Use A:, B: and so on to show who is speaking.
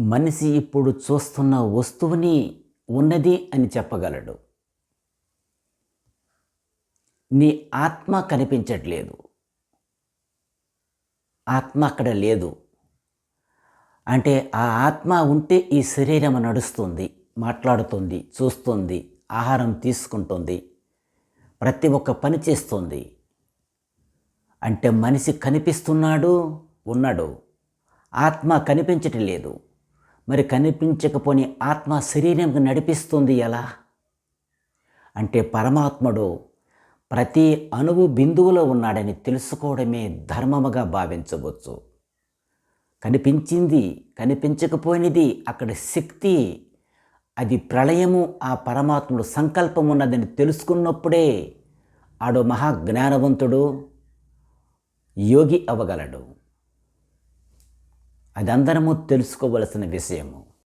A: మనిషి ఇప్పుడు చూస్తున్న వస్తువుని ఉన్నది అని చెప్పగలడు. నీ ఆత్మ కనిపించట్లేదు. ఆత్మ అక్కడ లేదు. అంటే ఆ ఆత్మ ఉంటే ఈ శరీరం నడుస్తుంది మాట్లాడుతుంది చూస్తుంది ఆహారం తీసుకుంటుంది ప్రతి ఒక్క పని చేస్తుంది. అంటే మనిషి కనిపిస్తున్నాడు ఉన్నాడు. ఆత్మ కనిపించటం లేదు మరి కనిపించకపోని ఆత్మ శరీరం నడిపిస్తుంది ఎలా? అంటే పరమాత్ముడు ప్రతి అణువు బిందువులో ఉన్నాడని తెలుసుకోవడమే ధర్మముగా భావించవచ్చు. కనిపించింది కనిపించకపోయినది అక్కడ శక్తి అది ప్రళయము ఆ పరమాత్ముడు సంకల్పం ఉన్నదని తెలుసుకున్నప్పుడే ఆడు మహాజ్ఞానవంతుడు యోగి అది అందరము తెలుసుకోవలసిన విషయము.